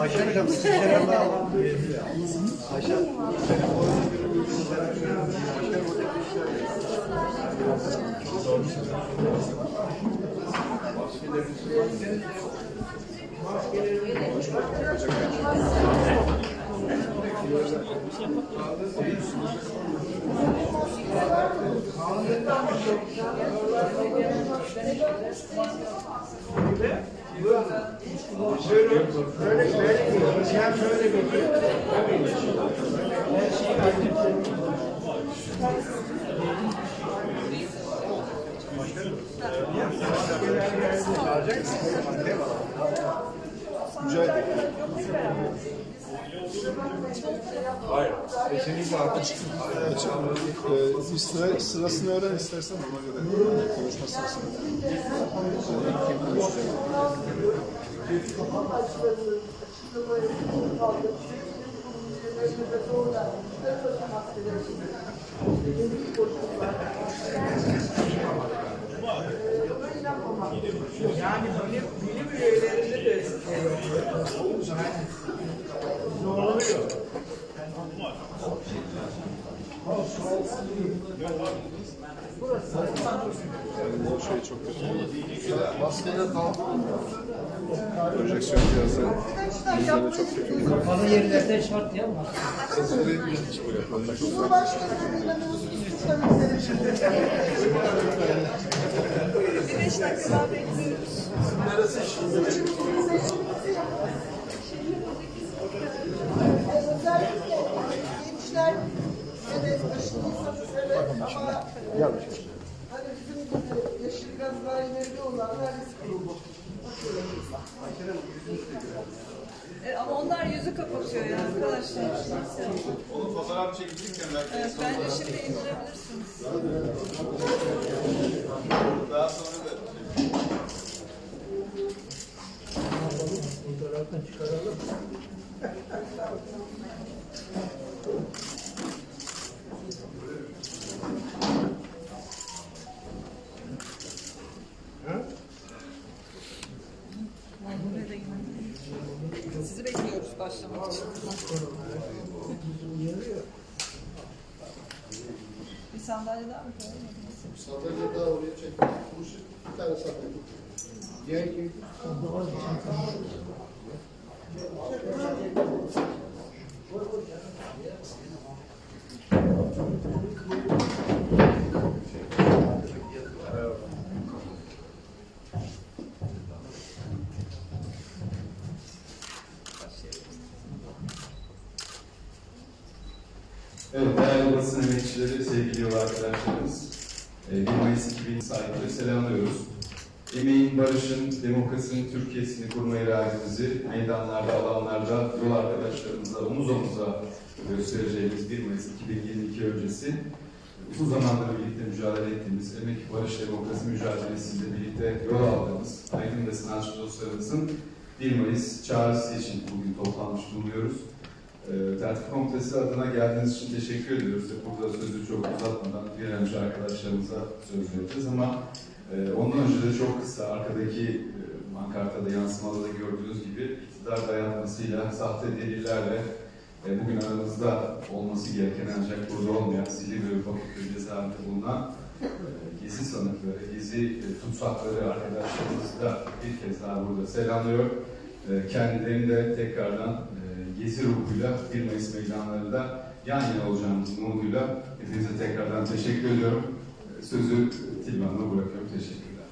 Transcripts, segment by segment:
Ayşe Hocam siz kenarda Ayşe Şöyle, böyle, böyle, yani şöyle bir her şeyi kaybettim. Mücadele. Kesinlikle artık bir sıra, sırasını öğren istersen ona göre konuşma sırasını. Kim konuşacak? Yani bilim, bilim üyelerinde de şey oluyor. Yani zorluyor. O şey çok kötü. Maskeyle kaldı. Projeksiyon cihazı yüzlerine çok kötü. Kapalı yerlerde şart ya ama. Burayı bir hiç böyle kontak yok. Özellikle gençler hani bizim gibi yeşil gaz. E, ama onlar yüzü kapatıyor ya arkadaşlar. Onun fotoğraf çekilirken belki Evet, bence şimdi indirebilirsiniz. daha sonra da Fotoğraftan çıkaralım. Sizi bekliyoruz başlamak için. Bir sandalye daha mı koyalım? sandalye daha oraya çek. Bu şey, bir tane sandalye. Diğer kim? Evet, değerli basın emekçileri, sevgili yol arkadaşlarımız, e, 1 Mayıs 2000 sahibi selamlıyoruz. Emeğin, barışın, demokrasinin Türkiye'sini kurma meydanlarda, alanlarda yol arkadaşlarımızla omuz omuza göstereceğimiz 1 Mayıs 2022 öncesi uzun zamandır birlikte mücadele ettiğimiz emek, barış, demokrasi mücadelesiyle birlikte yol aldığımız aydın ve sanatçı dostlarımızın 1 Mayıs çağrısı için bugün toplanmış bulunuyoruz. E, Tertip Komitesi adına geldiğiniz için teşekkür ediyoruz. Burada sözü çok uzatmadan önce arkadaşlarımıza söz vereceğiz ama e, ondan önce de çok kısa arkadaki e, mankartada yansımada da gördüğünüz gibi iktidar dayatmasıyla, sahte delillerle e, bugün aramızda olması gereken ancak burada olmayan Silivri Bakırköy cezaevinde bulunan e, gezi sanıkları, gezi e, tutsakları arkadaşlarımızı da bir kez daha burada selamlıyor. E, kendilerini de tekrardan e, gezi ruhuyla 1 Mayıs meydanlarında yan yana olacağımız umuduyla hepinize tekrardan teşekkür ediyorum. E, Sözü Tilman'la bırakıyorum. Teşekkürler.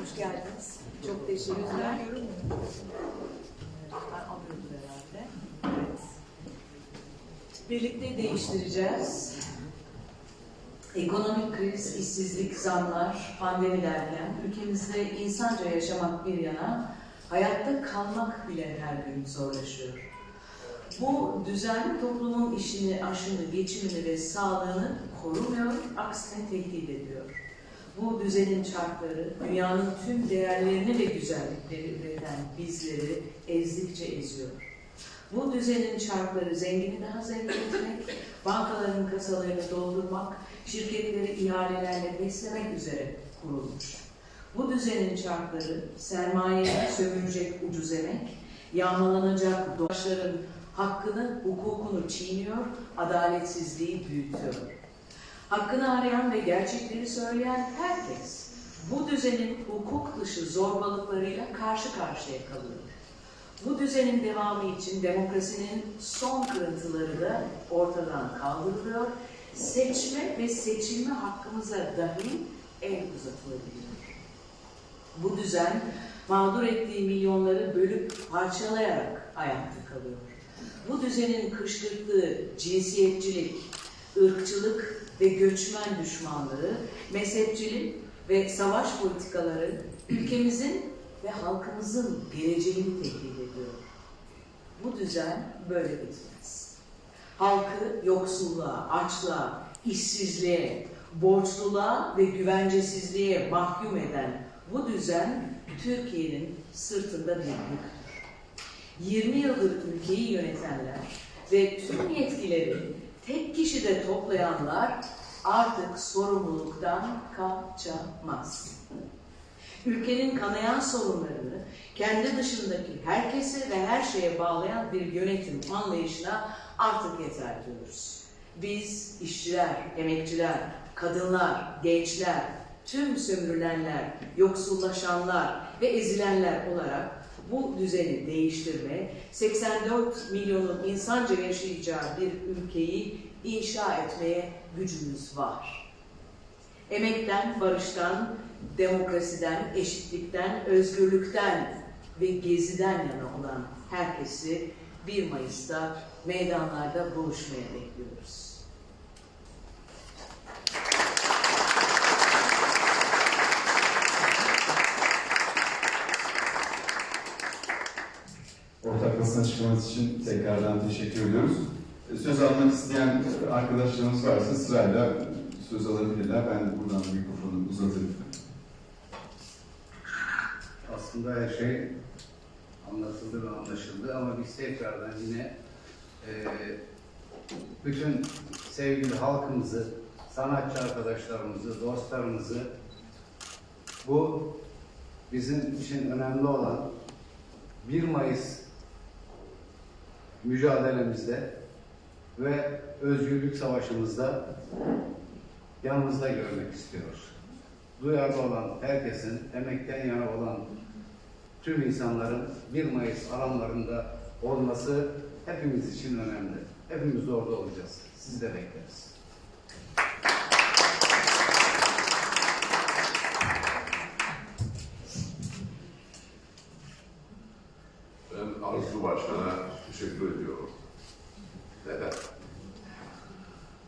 Hoş geldiniz. Çok teşekkürler. Birlikte değiştireceğiz. Ekonomik kriz, işsizlik, zamlar, pandemi derken ülkemizde insanca yaşamak bir yana hayatta kalmak bile her gün zorlaşıyor. Bu düzenli toplumun işini, aşını, geçimini ve sağlığını korumuyor, aksine tehdit ediyor. Düzenin çarkları dünyanın tüm değerlerini ve güzellikleri üreten bizleri ezdikçe eziyor. Bu düzenin çarkları zengini daha zengin etmek, bankaların kasalarını doldurmak, şirketleri ihalelerle beslemek üzere kurulmuş. Bu düzenin şartları sermayeyi sömürecek ucuz emek, yağmalanacak doğaçların hakkını, hukukunu çiğniyor, adaletsizliği büyütüyor. Hakkını arayan ve gerçekleri söyleyen herkes bu düzenin hukuk dışı zorbalıklarıyla karşı karşıya kalıyor. Bu düzenin devamı için demokrasinin son kırıntıları da ortadan kaldırılıyor. Seçme ve seçilme hakkımıza dahi el uzatılabiliyor. Bu düzen mağdur ettiği milyonları bölüp parçalayarak ayakta kalıyor. Bu düzenin kışkırttığı cinsiyetçilik, ırkçılık ve göçmen düşmanlığı, mezhepçilik ve savaş politikaları ülkemizin ve halkımızın geleceğini tehdit ediyor. Bu düzen böyle bitmez. Halkı yoksulluğa, açlığa, işsizliğe, borçluluğa ve güvencesizliğe mahkum eden bu düzen Türkiye'nin sırtında bir yüktür. 20 yıldır ülkeyi yönetenler ve tüm yetkileri tek kişide toplayanlar artık sorumluluktan kaçamaz. Ülkenin kanayan sorunlarını kendi dışındaki herkesi ve her şeye bağlayan bir yönetim anlayışına artık yeter diyoruz. Biz işçiler, emekçiler, kadınlar, gençler, tüm sömürülenler, yoksullaşanlar ve ezilenler olarak bu düzeni değiştirme, 84 milyonun insanca yaşayacağı bir ülkeyi inşa etmeye gücümüz var. Emekten, barıştan, demokrasiden, eşitlikten, özgürlükten ve geziden yana olan herkesi 1 Mayıs'ta meydanlarda buluşmaya bekliyoruz. Ortak basın açıklaması için tekrardan teşekkür ediyoruz. Söz almak isteyen arkadaşlarımız varsa sırayla söz alabilirler. Ben buradan mikrofonu uzatırım. Aslında her şey anlatıldı ve anlaşıldı ama biz tekrardan yine eee, bütün sevgili halkımızı, sanatçı arkadaşlarımızı, dostlarımızı bu bizim için önemli olan 1 Mayıs mücadelemizde ve özgürlük savaşımızda yanımızda görmek istiyoruz. Duyarlı olan herkesin, emekten yana olan tüm insanların 1 Mayıs alanlarında olması hepimiz için önemli. Hepimiz orada olacağız. Sizi de bekleriz. Ben Arzu Başkan'a teşekkür ediyorum. Neden?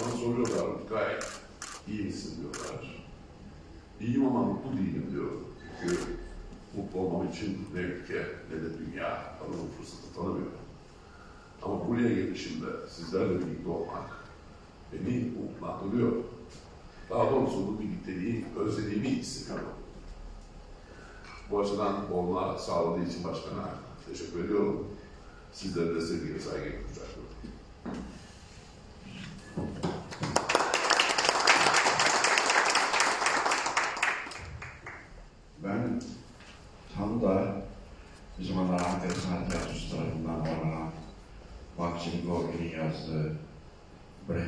Bana soruyorlar, gayet iyi misin diyorlar. İyiyim ama mutlu değilim diyorum. Çünkü mutlu olmam için ne ülke ne de dünya bana bu fırsatı tanımıyor. Ama buraya gelişimde sizlerle birlikte olmak beni umutlandırıyor. Daha doğrusu bu birlikteliği özlediğimi hissediyorum. Bu açıdan olma sağladığı için başkana teşekkür ediyorum. Sizlere de sevgi ve saygı kucaklıyorum.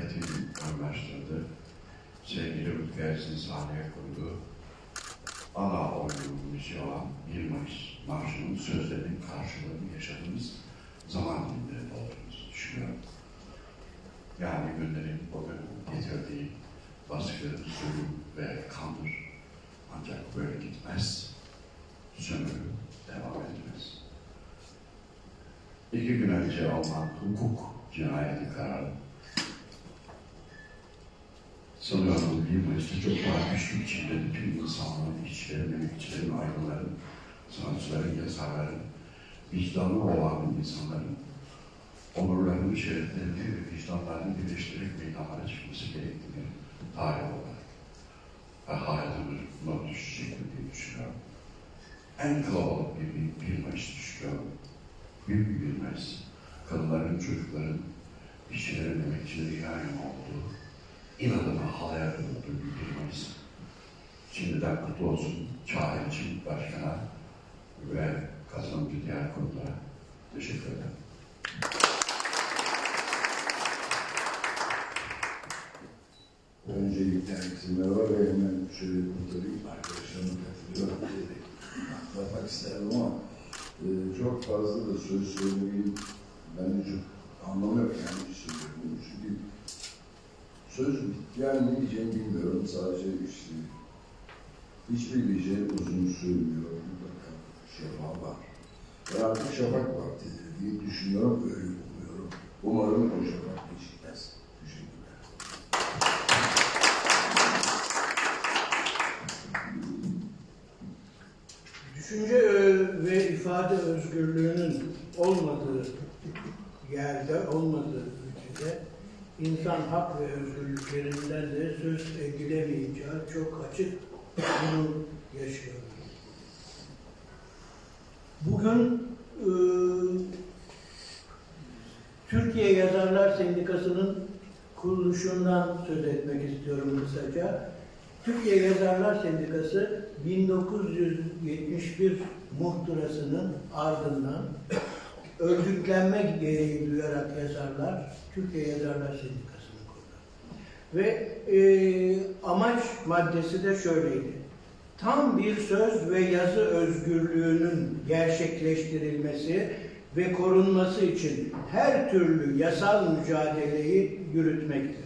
Brecht'in anlaştırdı. Sevgili Rutger Ersin sahneye koyduğu ana oyunumuz olan 1 Mayıs Marşı'nın sözlerinin karşılığını yaşadığımız zaman dilimlerinde olduğumuzu düşünüyorum. Yani günlerin bugün getirdiği baskı, zulüm ve kandır. Ancak böyle gitmez. Sömürü devam etmez. İki gün önce alınan hukuk cinayeti kararı sanıyorum bir Mayıs'ta çok daha güçlü biçimde bütün insanların, işçilerin, emekçilerin, aydınların, sanatçıların, yazarların, vicdanlı olan insanların onurlarını, şereflerini ve vicdanlarını birleştirerek meydanlara çıkması gerektiğini tarih olarak ve hayatımı not düşecektir diye düşünüyorum. En kalabalık bir, bir, Mayıs düşünüyorum. Büyük bir Mayıs. Kadınların, çocukların, işçilerin, emekçilerin yan olduğu inadına halaya bir Mayıs. Şimdiden kutlu olsun Çağrı için başkana ve katılımcı diğer kurumlara. Teşekkür ederim. Öncelikle herkese merhaba ve hemen şöyle kurtarayım. Arkadaşlarıma katılıyorum atlatmak isterdim ama e, çok fazla da söz söylemeyin. Ben de çok anlamı yok yani söz yani ne diyeceğimi bilmiyorum. Sadece işte hiçbir gece uzun sürmüyor. Mutlaka şafak var. Ve artık şafak vaktidir diye düşünüyorum. Öyle umuyorum. Umarım o şafak geçmez. Teşekkürler. Düşünce ö- ve ifade özgürlüğünün olmadığı yerde, olmadığı ülkede insan hak ve özgürlüklerinden de söz edilemeyeceği çok açık bunu yaşıyoruz. Bugün e, Türkiye Yazarlar Sendikası'nın kuruluşundan söz etmek istiyorum kısaca. Türkiye Yazarlar Sendikası 1971 muhtırasının ardından örgütlenme gereği duyarak yazarlar Türkiye Yazarlar Sendikası'nı kurdu. Ve e, amaç maddesi de şöyleydi. Tam bir söz ve yazı özgürlüğünün gerçekleştirilmesi ve korunması için her türlü yasal mücadeleyi yürütmektir.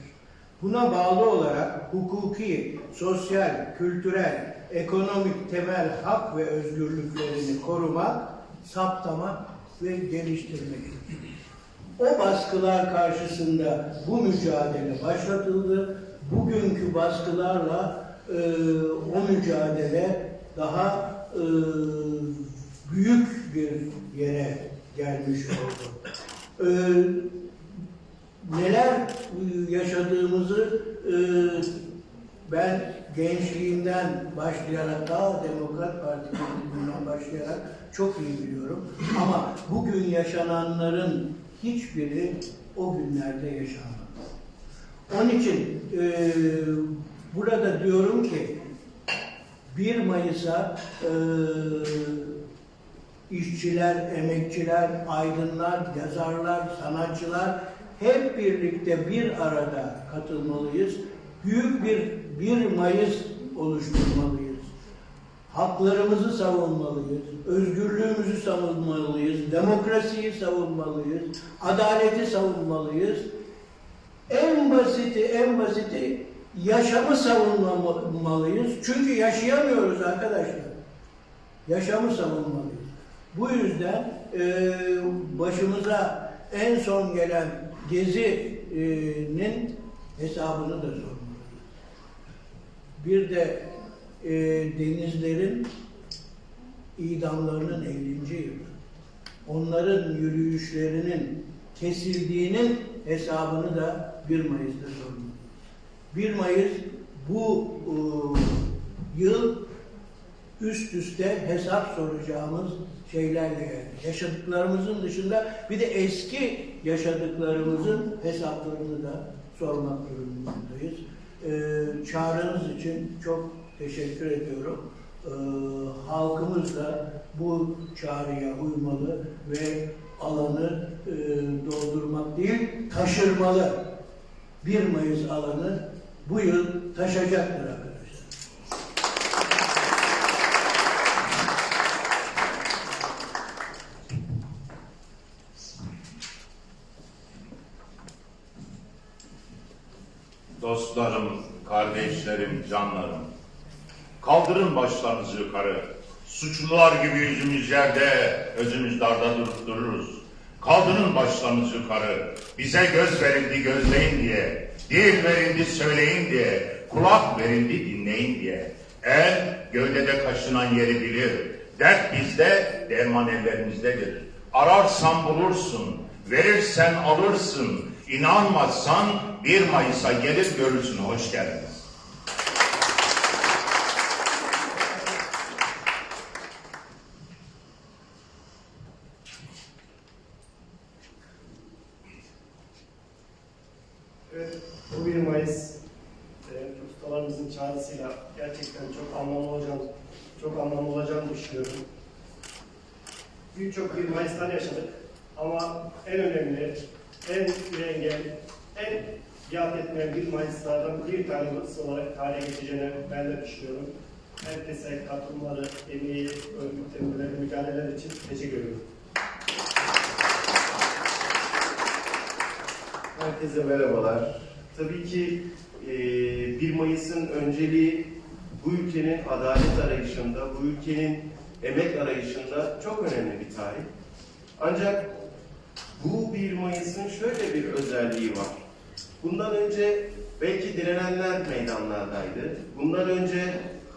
Buna bağlı olarak hukuki, sosyal, kültürel, ekonomik temel hak ve özgürlüklerini korumak, saptamak ve geliştirmektir. O baskılar karşısında bu mücadele başlatıldı. Bugünkü baskılarla e, o mücadele daha e, büyük bir yere gelmiş oldu. E, neler yaşadığımızı e, ben gençliğimden başlayarak daha Demokrat Parti başlayarak çok iyi biliyorum. Ama bugün yaşananların hiçbiri o günlerde yaşanmadı. Onun için e, burada diyorum ki 1 Mayıs'a e, işçiler, emekçiler, aydınlar, yazarlar, sanatçılar hep birlikte bir arada katılmalıyız. Büyük bir 1 Mayıs oluşturmalıyız. Haklarımızı savunmalıyız, özgürlüğümüzü savunmalıyız, demokrasiyi savunmalıyız, adaleti savunmalıyız. En basiti, en basiti yaşamı savunmalıyız. Çünkü yaşayamıyoruz arkadaşlar. Yaşamı savunmalıyız. Bu yüzden e, başımıza en son gelen gezinin hesabını da sormalıyız. Bir de e, denizlerin idamlarının 50. yılı. Onların yürüyüşlerinin kesildiğinin hesabını da 1 Mayıs'ta sormalıyız. 1 Mayıs bu e, yıl üst üste hesap soracağımız şeylerle geldi. Yaşadıklarımızın dışında bir de eski yaşadıklarımızın hesaplarını da sormak durumundayız. Ee, çağrınız için çok teşekkür ediyorum. Ee, halkımız da bu çağrıya uymalı ve alanı e, doldurmak değil, taşırmalı. 1 Mayıs alanı bu yıl taşacaktır Kaldırın başlarınızı yukarı. Suçlular gibi yüzümüz yerde, özümüz darda durup dururuz. Kaldırın başlarınızı yukarı. Bize göz verildi gözleyin diye. Dil verildi söyleyin diye. Kulak verildi dinleyin diye. El gövdede kaşınan yeri bilir. Dert bizde, derman ellerimizdedir. Ararsan bulursun, verirsen alırsın. İnanmazsan 1 Mayıs'a gelir görürsün. Hoş geldiniz. Evet, bu 1 Mayıs Başkanımızın çağrısıyla gerçekten çok anlamlı olacağını, çok anlamlı olacağını düşünüyorum. Birçok bir Mayıslar yaşadık ama en önemli, en engel, en biat etmeyen bir Mayıslardan bir tanesi olarak tarihe geçeceğini ben de düşünüyorum. Herkese katılımları, emeği, örgütlenmeleri, mücadeleler için teşekkür ediyorum. Herkese merhabalar. Tabii ki e, 1 Mayıs'ın önceliği bu ülkenin adalet arayışında, bu ülkenin emek arayışında çok önemli bir tarih. Ancak bu 1 Mayıs'ın şöyle bir özelliği var. Bundan önce belki direnenler meydanlardaydı. Bundan önce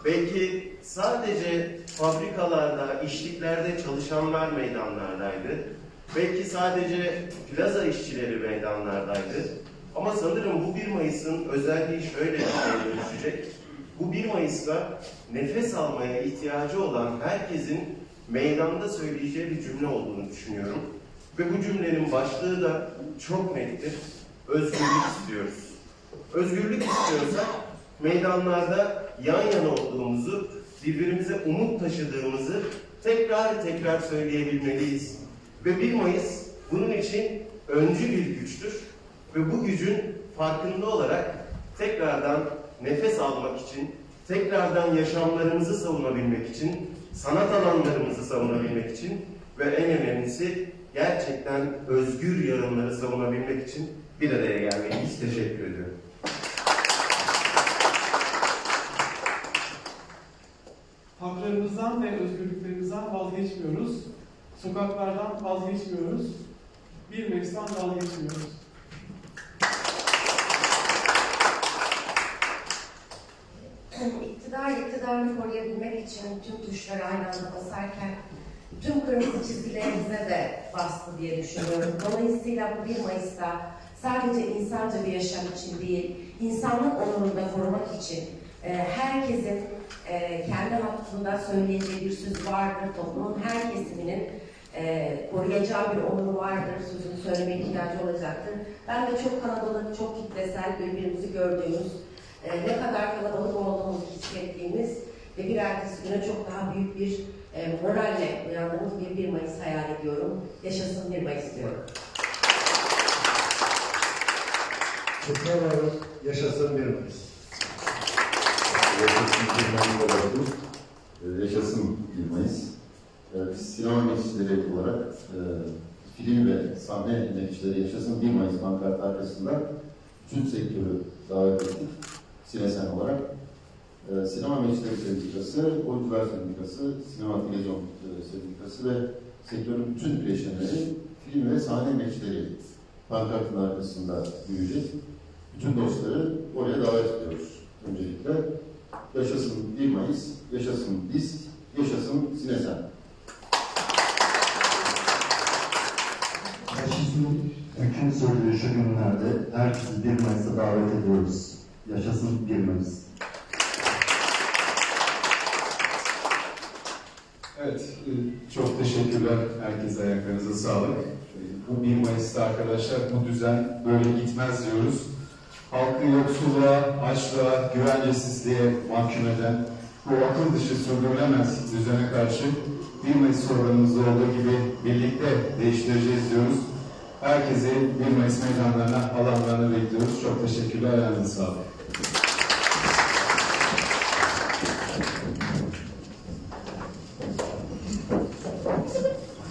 belki sadece fabrikalarda, işliklerde çalışanlar meydanlardaydı. Belki sadece plaza işçileri meydanlardaydı. Ama sanırım bu 1 Mayıs'ın özelliği şöyle bir şeye dönüşecek. Bu 1 Mayıs'ta nefes almaya ihtiyacı olan herkesin meydanda söyleyeceği bir cümle olduğunu düşünüyorum. Ve bu cümlenin başlığı da çok nettir. Özgürlük istiyoruz. Özgürlük istiyorsak meydanlarda yan yana olduğumuzu, birbirimize umut taşıdığımızı tekrar tekrar söyleyebilmeliyiz. Ve 1 Mayıs bunun için öncü bir güçtür. Ve bu gücün farkında olarak tekrardan nefes almak için, tekrardan yaşamlarımızı savunabilmek için, sanat alanlarımızı savunabilmek için ve en önemlisi gerçekten özgür yarınları savunabilmek için bir araya gelmeliyiz. Teşekkür ediyorum. Haklarımızdan ve özgürlüklerimizden vazgeçmiyoruz. Sokaklardan vazgeçmiyoruz. Bir Mayıs'tan vazgeçmiyoruz. İktidar iktidarını koruyabilmek için tüm tuşlara aynı anda basarken tüm kırmızı çizgilerimize de bastı diye düşünüyorum. Dolayısıyla bu 1 Mayıs'ta sadece insanca bir yaşam için değil, insanlık onurunu da korumak için e, herkesin e, kendi hakkında söyleyeceği bir söz vardır. Toplumun her kesiminin e, koruyacağı bir onuru vardır. Sözünü söyleme ihtiyacı olacaktır. Ben de çok kalabalık, çok kitlesel birbirimizi gördüğümüz, e, ne kadar kalabalık olduğumuzu hissettiğimiz ve bir ertesi güne çok daha büyük bir e, moralle uyandığımız bir 1 Mayıs hayal ediyorum. Yaşasın 1 Mayıs diyorum. Kutlarım. Yaşasın bir Mayıs. Yaşasın 1 Mayıs olarak Yaşasın 1 Mayıs. Biz sinema emekçileri olarak e, film ve sahne emekçileri Yaşasın 1 Mayıs pankartı arkasında bütün sektörü davet ettik. Sinesen olarak. E, Sinema Emekçileri Sendikası, Oyuncular Sendikası, Sinema Televizyon e, Sendikası ve sektörün bütün bileşenleri film ve sahne emekçileri pankartın arkasında büyüyecek. Bütün dostları oraya davet ediyoruz. Öncelikle yaşasın 1 Mayıs, yaşasın biz, yaşasın Sinesen. Faşizmin hüküm sürdüğü şu günlerde herkesi 1 Mayıs'a davet ediyoruz. Yaşasın 1 Mayıs. Evet, e, çok teşekkürler. Herkese ayaklarınıza sağlık. E, Bu 1 Mayıs'ta arkadaşlar bu düzen böyle gitmez diyoruz. Halkı yoksulluğa, açlığa, güvencesizliğe mahkum eden bu akıl dışı sürdürülemez düzene karşı 1 Mayıs sloganımızda olduğu gibi birlikte değiştireceğiz diyoruz. Herkesi 1 Mayıs meydanlarına, alanlarına bekliyoruz. Çok teşekkürler. Ayağınıza sağlık.